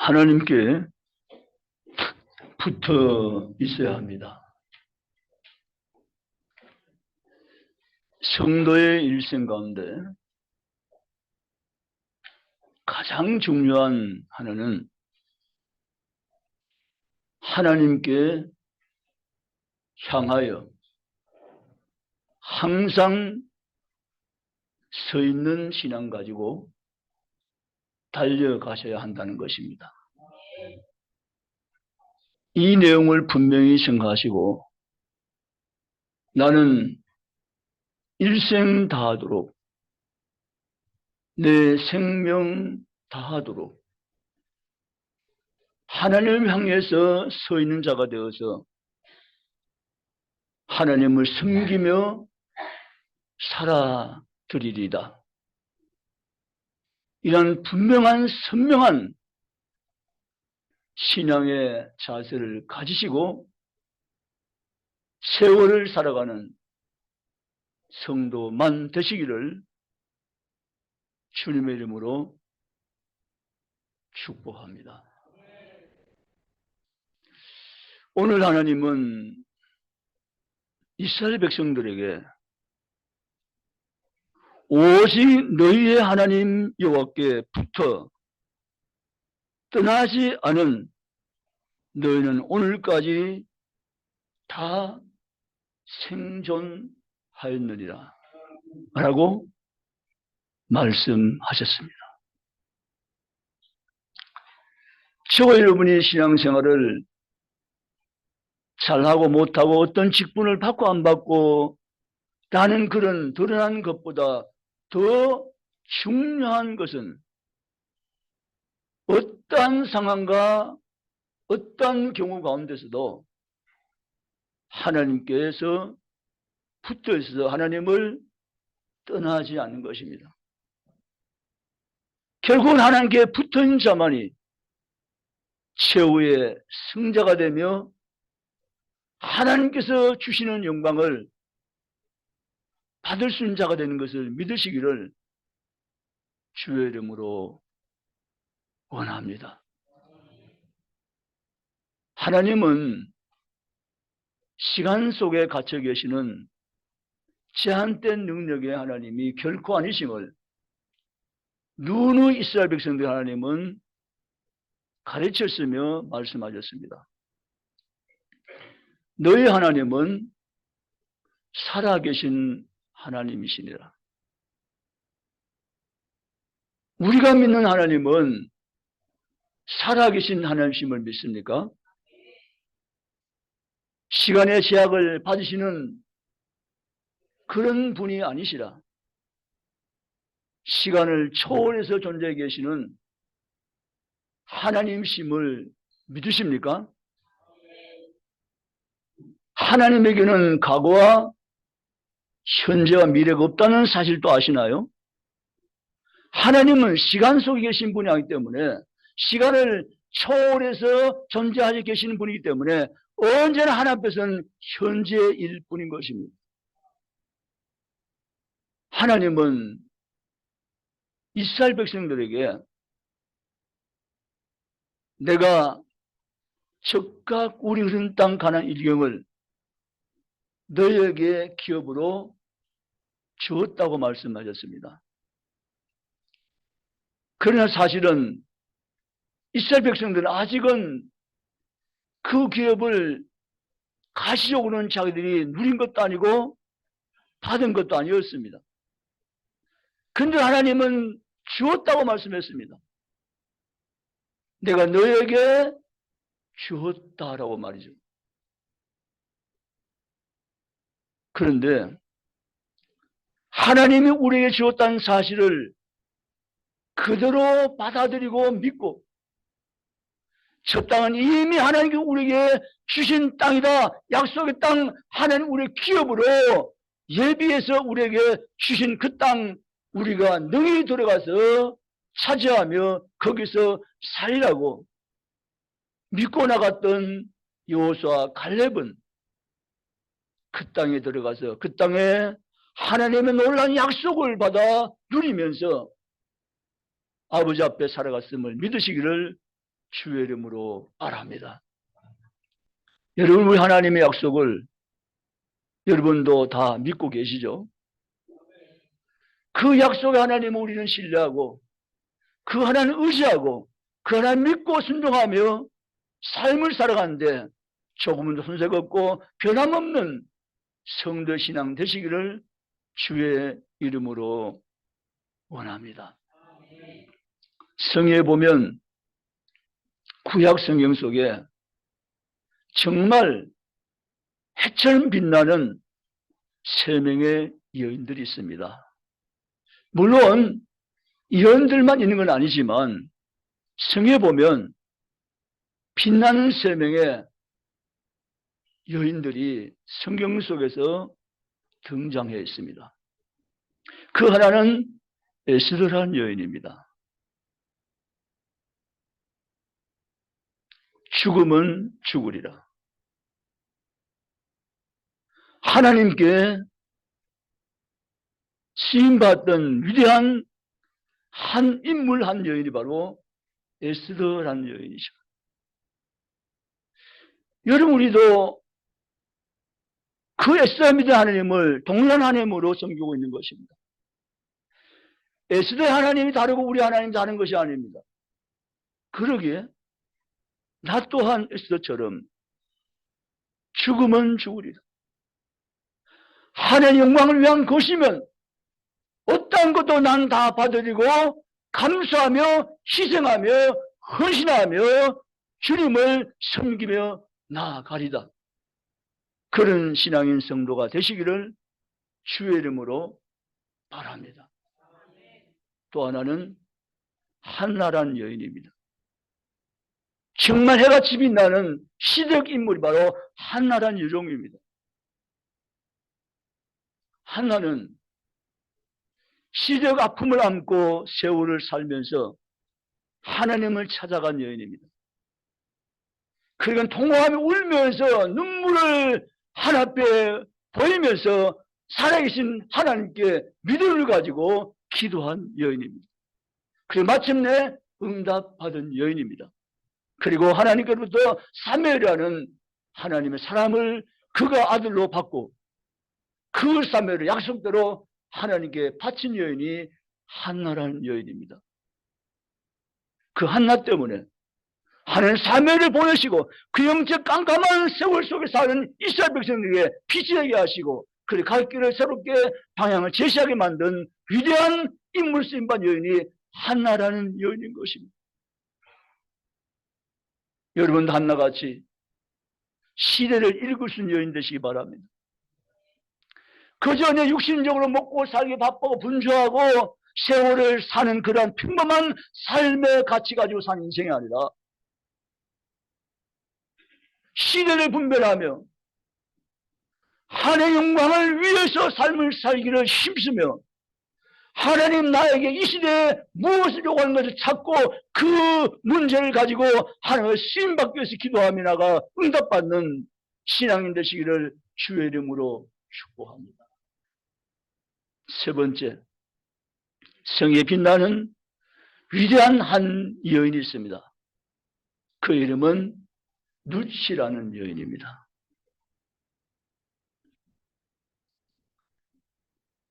하나님께 붙어 있어야 합니다. 성도의 일생 가운데 가장 중요한 하나는 하나님께 향하여 항상 서 있는 신앙 가지고 달려가셔야 한다는 것입니다. 이 내용을 분명히 생각하시고 나는 일생 다하도록 내 생명 다하도록 하나님을 향해서 서 있는 자가 되어서 하나님을 섬기며 살아드리리다. 이런 분명한 선명한 신앙의 자세를 가지시고 세월을 살아가는 성도만 되시기를 주님의 이름으로 축복합니다. 오늘 하나님은 이스라엘 백성들에게 오직 너희의 하나님 여호와께 붙어 떠나지 않은 너희는 오늘까지 다 생존하였느니라 라고 말씀하셨습니다. 저와 여러분이 신앙생활을 잘하고 못하고 어떤 직분을 받고 안 받고 라는 그런 드러난 것보다 더 중요한 것은 어떠한 상황과 어떠한 경우 가운데서도 하나님께서 붙어 있어서 하나님을 떠나지 않는 것입니다. 결국은 하나님께 있는 자만이 최후의 승자가 되며 하나님께서 주시는 영광을 받을 수 있는 자가 되는 것을 믿으시기를 주의 이름으로 원합니다. 하나님은 시간 속에 갇혀 계시는 제한된 능력의 하나님이 결코 아니심을 누누 이스라엘 백성들 하나님은 가르쳤으며 말씀하셨습니다. 너희 하나님은 살아계신 하나님이시니라. 우리가 믿는 하나님은 살아계신 하나님심을 믿습니까? 시간의 제약을 받으시는 그런 분이 아니시라. 시간을 초월해서 존재해 계시는 하나님심을 믿으십니까? 하나님에게는 과거와 현재와 미래가 없다는 사실도 아시나요? 하나님은 시간 속에 계신 분이 아니기 때문에 시간을 초월해서 존재하고 계시는 분이기 때문에 언제나 하나님 앞에서는 현재일 뿐인 것입니다. 하나님은 이스라엘 백성들에게 내가 적각 우리 흐른 땅 가난 일경을 너희에게 기업으로 주었다고 말씀하셨습니다. 그러나 사실은 이스라엘 백성들은 아직은 그 기업을 가시적으로는 자기들이 누린 것도 아니고 받은 것도 아니었습니다. 근데 하나님은 주었다고 말씀했습니다. 내가 너에게 주었다라고 말이죠. 그런데 하나님이 우리에게 주었다는 사실을 그대로 받아들이고 믿고 저 땅은 이미 하나님께 우리에게 주신 땅이다. 약속의 땅 하나님 우리의 기업으로 예비해서 우리에게 주신 그 땅 우리가 능히 들어가서 차지하며 거기서 살리라고 믿고 나갔던 여호수아 갈렙은 그 땅에 들어가서 그 땅에 하나님의 놀라운 약속을 받아 누리면서 아버지 앞에 살아갔음을 믿으시기를 주의 이름으로 말합니다. 여러분 우리 하나님의 약속을 여러분도 다 믿고 계시죠? 그 약속의 하나님을 우리는 신뢰하고 그 하나님 의지하고 그 하나님 믿고 순종하며 삶을 살아가는데 조금은 더 손색 없고 변함없는 성도 신앙 되시기를 주의 이름으로 원합니다. 성에 보면 구약 성경 속에 정말 해처럼 빛나는 세 명의 여인들이 있습니다. 물론 여인들만 있는 건 아니지만 성에 보면 빛나는 세 명의 여인들이 성경 속에서 등장해 있습니다. 그 하나는 에스더라는 여인입니다. 죽음은 죽으리라. 하나님께 쓰임받던 위대한 한 인물 한 여인이 바로 에스더라는 여인이죠. 여러분 우리도 그 에스더 믿는 하나님을 동일한 하나님으로 섬기고 있는 것입니다. 에스더의 하나님이 다르고 우리 하나님이 다른 것이 아닙니다. 그러기에 나 또한 에스더처럼 죽음은 죽으리라. 하나님의 영광을 위한 것이면 어떤 것도 난 다 받아들이고 감사하며 희생하며 헌신하며 주님을 섬기며 나아가리다. 그런 신앙인 성도가 되시기를 주의 이름으로 바랍니다. 또 하나는 한나란 여인입니다. 정말 해같이 빛나는 시적 인물이 바로 한나란 여종입니다. 한나는 시적 아픔을 안고 세월을 살면서 하나님을 찾아간 여인입니다. 그러니까 통화하며 울면서 눈물을 하나빼 보이면서 살아계신 하나님께 믿음을 가지고 기도한 여인입니다. 그리고 마침내 응답받은 여인입니다. 그리고 하나님께로부터 사무엘이라는 하나님의 사람을 그가 아들로 받고 그 사무엘을 약속대로 하나님께 바친 여인이 한나라는 여인입니다. 그 한나 때문에 하나님 사무엘을 보내시고 그 영적 깜깜한 세월 속에 사는 이스라엘 백성들에게 되게 하시고 그리 갈 길을 새롭게 방향을 제시하게 만든 위대한 인물 쓰임받 여인이 한나라는 여인인 것입니다. 여러분도 한나같이 시대를 읽을 수 있는 여인 되시기 바랍니다. 그 전에 육신적으로 먹고 살기 바쁘고 분주하고 세월을 사는 그러한 평범한 삶의 가치 가지고 사는 인생이 아니라 시대를 분별하며 하나님의 영광을 위해서 삶을 살기를 힘쓰며 하나님 나에게 이 시대에 무엇을 요구하는 것을 찾고 그 문제를 가지고 하나님을 쓰임받기 위해서 기도하며 나가 응답받는 신앙인 되시기를 주의 이름으로 축복합니다. 세 번째, 성에 빛나는 위대한 한 여인이 있습니다. 그 이름은 누치라는 여인입니다.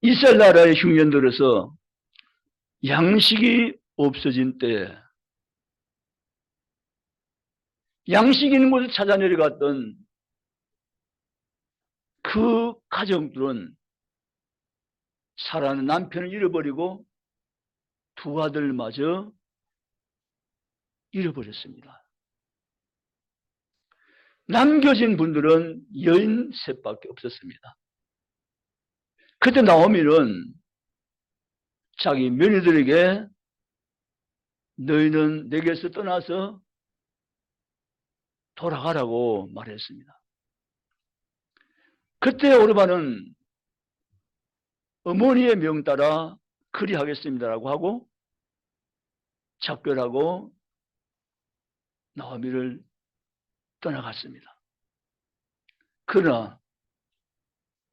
이스라엘 나라의 흉년 들어서 양식이 없어진 때 양식 있는 곳을 찾아 내려갔던 그 가정들은 사랑하는 남편을 잃어버리고 두 아들마저 잃어버렸습니다. 남겨진 분들은 여인 셋밖에 없었습니다. 그때 나오미는 자기 며느들에게 너희는 내게서 떠나서 돌아가라고 말했습니다. 그때 오르바는 어머니의 명 따라 그리하겠습니다라고 하고 작별하고 나오미를 떠나갔습니다. 그러나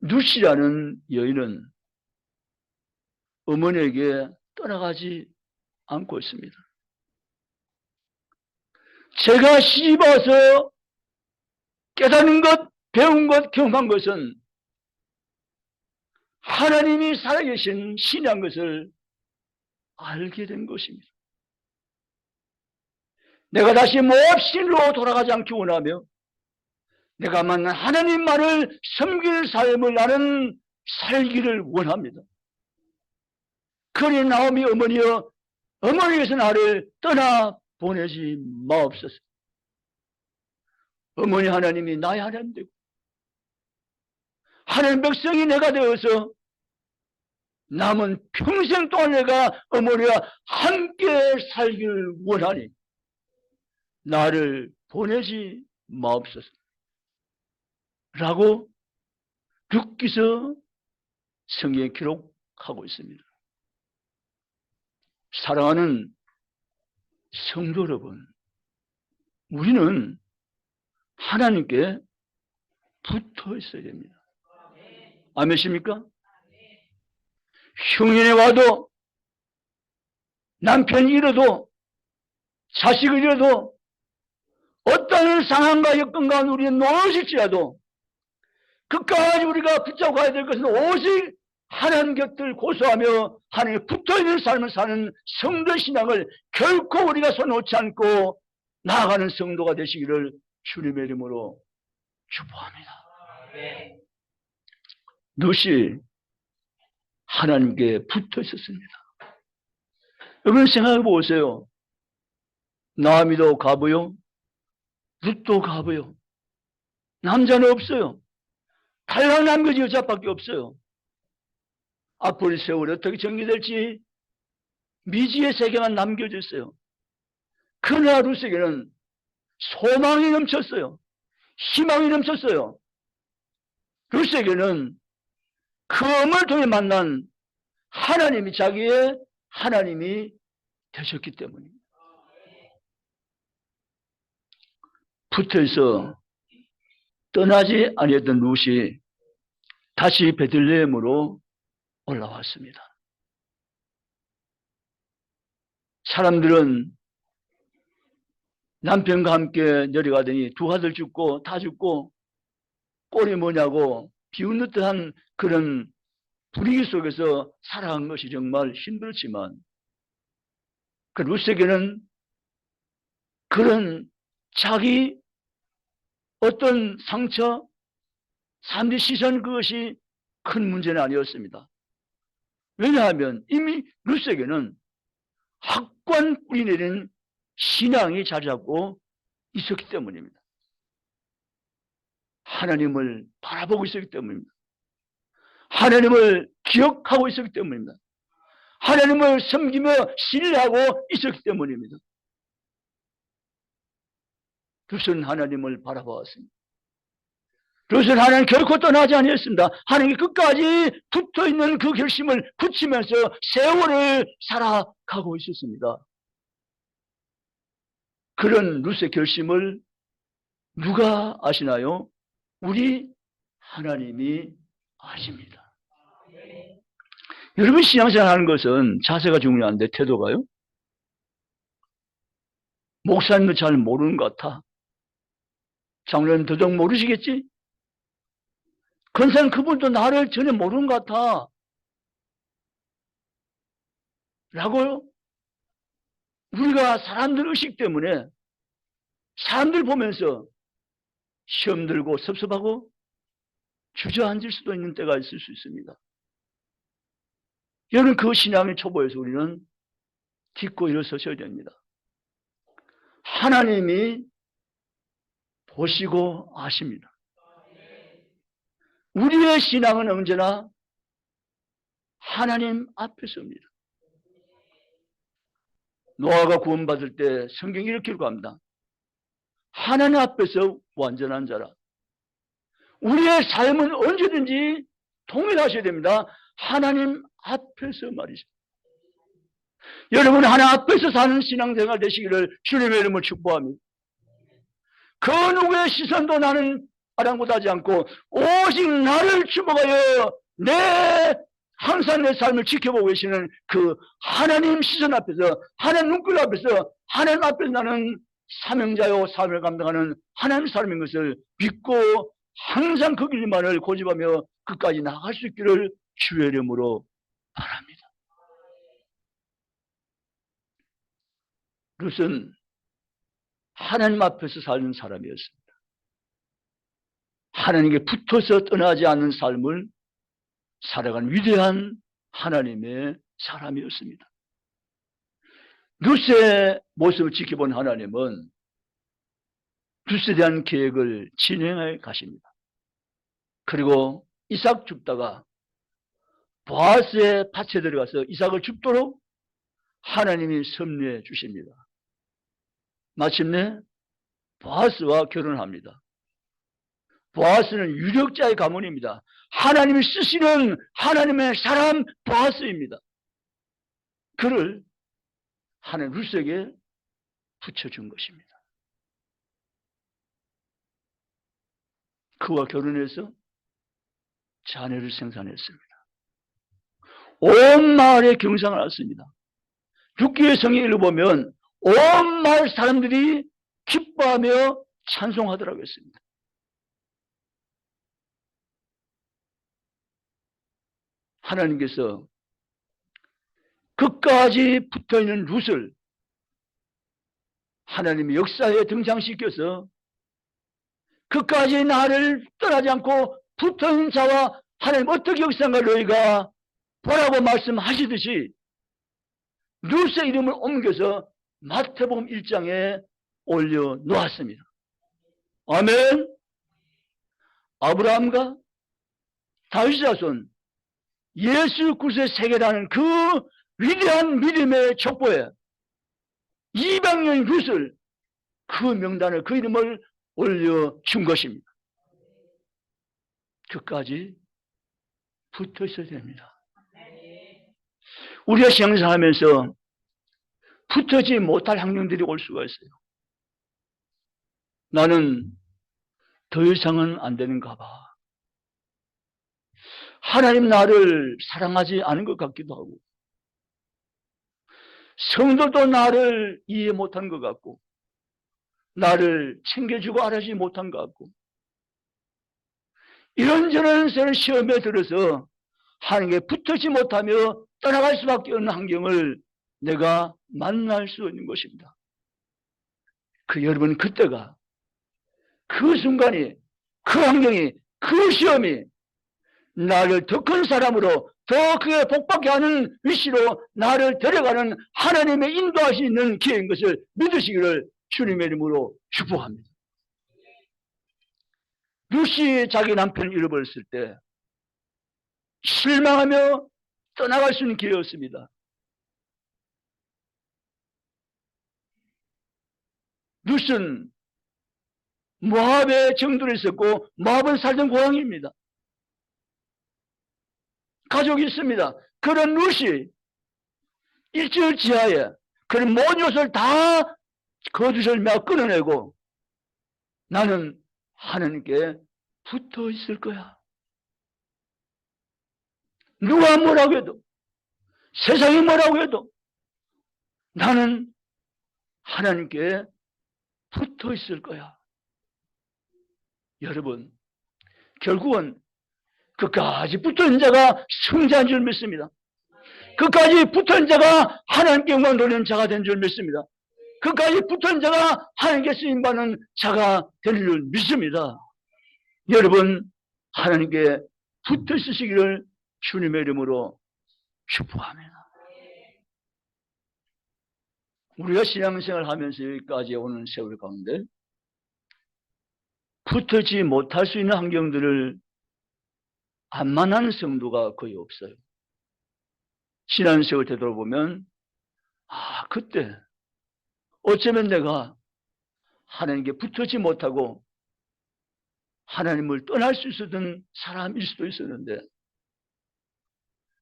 누시라는 여인은 어머니에게 떠나가지 않고 있습니다. 제가 와서 깨닫는 것, 배운 것, 경험한 것은 하나님이 살아계신 신이란 것을 알게 된 것입니다. 내가 다시 모업신으로 돌아가지 않기 원하며 내가 만난 하나님만을 섬길 삶을 나는 살기를 원합니다. 그러니 나오미 어머니여 어머니께서 나를 떠나 보내지 마옵소서. 어머니 하나님이 나의 하나님 되고 하나님 백성이 내가 되어서 남은 평생 동안 내가 어머니와 함께 살기를 원하니 나를 보내지 마옵소서. 라고 룻기서 성경에 기록하고 있습니다. 사랑하는 성도 여러분, 우리는 하나님께 붙어 있어야 됩니다. 아멘십니까? 흉년에 와도 남편이 잃어도 자식을 잃어도 어떤 상황과 여건과 우리는 놓으실지라도 끝까지 우리가 붙잡고 가야 될 것은 오직 하나님 곁을 고소하며 하나님에 붙어있는 삶을 사는 성도 신앙을 결코 우리가 손 놓지 않고 나아가는 성도가 되시기를 주님의 이름으로 축복합니다. 룻이 하나님께 붙어 있었습니다. 여러분 생각해 보세요. 나미도 가보요. 룻도 가보요. 남자는 없어요. 탈락 남겨진 여자밖에 없어요. 앞으로 세월이 어떻게 정리될지 미지의 세계만 남겨졌어요. 그러나 룻에게는 소망이 넘쳤어요. 희망이 넘쳤어요. 룻에게는 그 엄을 통해 만난 하나님이 자기의 하나님이 되셨기 때문입니다. 붙어서 떠나지 아니했던 룻이 다시 베들레헴으로 올라왔습니다. 사람들은 남편과 함께 내려가더니 두 아들 죽고 다 죽고 꼴이 뭐냐고 비웃는 듯한 그런 분위기 속에서 살아간 것이 정말 힘들지만 그 루세게는 그런 자기 어떤 상처, 사람들의 시선 그것이 큰 문제는 아니었습니다. 왜냐하면 이미 루세게는 학관 뿌리 내린 신앙이 자리 잡고 있었기 때문입니다. 하나님을 바라보고 있었기 때문입니다. 하나님을 기억하고 있었기 때문입니다. 하나님을 섬기며 신뢰하고 있었기 때문입니다. 룻은 하나님을 바라보았습니다. 룻은 하나님 결코 떠나지 아니했습니다. 하나님이 끝까지 붙어있는 그 결심을 붙이면서 세월을 살아가고 있었습니다. 그런 룻의 결심을 누가 아시나요? 우리 하나님이 아십니다. 여러분 신앙생활 하는 것은 자세가 중요한데 태도가요? 목사님은 잘 모르는 것 같아. 장로님 더더욱 모르시겠지? 근사는 그분도 나를 전혀 모르는 것 같아. 라고 우리가 사람들 의식 때문에 사람들 보면서 시험 들고 섭섭하고 주저앉을 수도 있는 때가 있을 수 있습니다. 여러분 그 신앙의 초보에서 우리는 딛고 일어서셔야 됩니다. 하나님이 보시고 아십니다. 우리의 신앙은 언제나 하나님 앞에서입니다. 노아가 구원받을 때 성경이 이렇게 기록합니다. 하나님 앞에서 완전한 자라. 우리의 삶은 언제든지 통일하셔야 됩니다. 하나님 앞에서 말이죠. 여러분 하나님 앞에서 사는 신앙생활 되시기를 주님의 이름을 축복합니다. 그 누구의 시선도 나는 아랑곳하지 않고 오직 나를 주목하여 내 항상 내 삶을 지켜보고 계시는 그 하나님 시선 앞에서 하나님 눈길 앞에서 하나님 앞에서 나는 사명자요 사명을 감당하는 하나님 사람인 것을 믿고 항상 그 길만을 고집하며 끝까지 나갈 수 있기를 주의 이름으로 바랍니다. 룻은 하나님 앞에서 사는 사람이었습니다. 하나님께 붙어서 떠나지 않는 삶을 살아간 위대한 하나님의 사람이었습니다. 룻의 모습을 지켜본 하나님은 룻에 대한 계획을 진행해 가십니다. 그리고 이삭 죽다가 보아스의 밭에 들어가서 이삭을 죽도록 하나님이 섭리해 주십니다. 마침내 보아스와 결혼합니다. 보아스는 유력자의 가문입니다. 하나님이 쓰시는 하나님의 사람 보아스입니다. 그를 하나님 루스에게 붙여준 것입니다. 그와 결혼해서 자녀를 생산했습니다. 온 마을에 경상을 했습니다. 육기의 성에 읽어보면 온 마을 사람들이 기뻐하며 찬송하더라고 했습니다. 하나님께서 끝까지 붙어있는 룻을 하나님의 역사에 등장시켜서 끝까지 나를 떠나지 않고 붙어있는 자와 하나님 어떻게 역사인가 너희가 보라고 말씀하시듯이 룻의 이름을 옮겨서 마태복음 1장에 올려놓았습니다. 아멘 아브라함과 다윗 자손 예수 그리스도의 세계라는 그 위대한 믿음의 촉보에 이방인 룻을 그 명단을 그 이름을 올려준 것입니다. 끝까지 붙어 있어야 됩니다. 우리가 생사하면서 붙어지 못할 학령들이 올 수가 있어요. 나는 더 이상은 안 되는가 봐. 하나님 나를 사랑하지 않은 것 같기도 하고, 성도도 나를 이해 못한 것 같고, 나를 챙겨주고 알아주지 못한 것 같고, 이런저런 시험에 들어서 하나님께 붙지 못하며 떠나갈 수밖에 없는 환경을 내가 만날 수 있는 것입니다. 그 여러분 그때가 그 순간이 그 환경이 그 시험이 나를 더 큰 사람으로 더 크게 복받게 하는 위치로 나를 데려가는 하나님의 인도하시는 기회인 것을 믿으시기를 주님의 이름으로 축복합니다. 루시 자기 남편을 잃어버렸을 때 실망하며 떠나갈 수 있는 기회였습니다. 루스는 모압의 정도를 있었고 모압은 살던 고향입니다. 가족이 있습니다. 그런 루시 일주일 지하에 그런 모든 요소를 다 거두절 며 끊어내고 나는 하나님께 붙어 있을 거야. 누가 뭐라고 해도 세상이 뭐라고 해도 나는 하나님께 붙어 있을 거야. 여러분, 결국은 끝까지 붙어 있는 자가 승자인 줄 믿습니다. 끝까지 붙어 있는 자가 하나님께 영광 돌리는 자가 된 줄 믿습니다. 끝까지 붙어 있는 자가 하나님께 쓰임받는 자가 되는 줄 믿습니다. 여러분, 하나님께 붙어 있으시기를 주님의 이름으로 축복합니다. 우리가 신앙생활 하면서 여기까지 오는 세월 가운데 붙어지 못할 수 있는 환경들을 안 만나는 성도가 거의 없어요. 신앙생활 되돌아보면 아 그때 어쩌면 내가 하나님께 붙어지 못하고 하나님을 떠날 수 있었던 사람일 수도 있었는데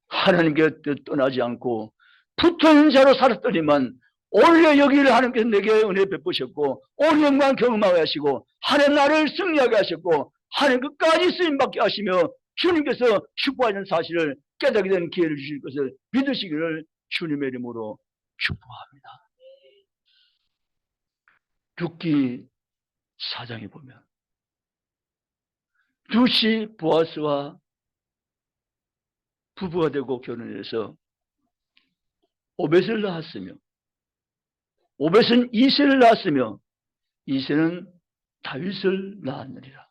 하나님께 떠나지 않고 붙어있는 자로 살았더니만 오히려 여기를 하나님께서 내게 은혜 베푸셨고 오히려 영광 경험하게 하시고 하나님 나를 승리하게 하셨고 하나님 끝까지 쓰임받게 하시며 주님께서 축복하는 사실을 깨닫게 되는 기회를 주실 것을 믿으시기를 주님의 이름으로 축복합니다. 룻기 사장에 보면 룻이 보아스와 부부가 되고 결혼해서 오벳을 낳았으며 오벳은 이세를 낳았으며 이세는 다윗을 낳았느니라.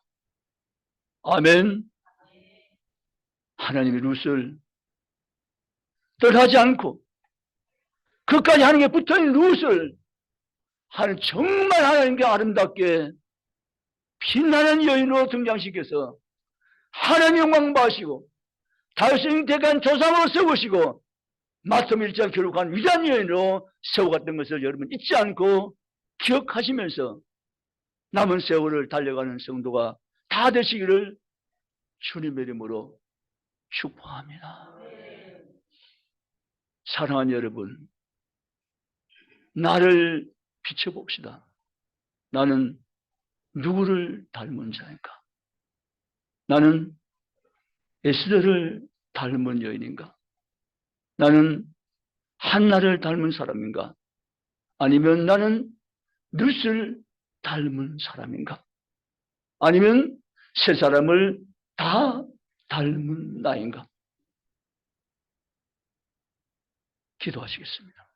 아멘. 하나님이 룻을 떠나지 않고 끝까지 하나님께 붙어있는 룻을 하는 정말 하나님께 아름답게 빛나는 여인으로 등장시켜서 하나님 영광 받으시고 다윗을 대간 조상으로 세우시고 마텀 일장 기록한 위대한 여인으로 세워갔던 것을 여러분 잊지 않고 기억하시면서 남은 세월을 달려가는 성도가 다 되시기를 주님의 이름으로 축복합니다. 사랑하는 여러분, 나를 비춰봅시다. 나는 누구를 닮은 자인가? 나는 에스더를 닮은 여인인가? 나는 한나를 닮은 사람인가? 아니면 나는 룻을 닮은 사람인가? 아니면 세 사람을 다 닮은 나인가? 기도하시겠습니다.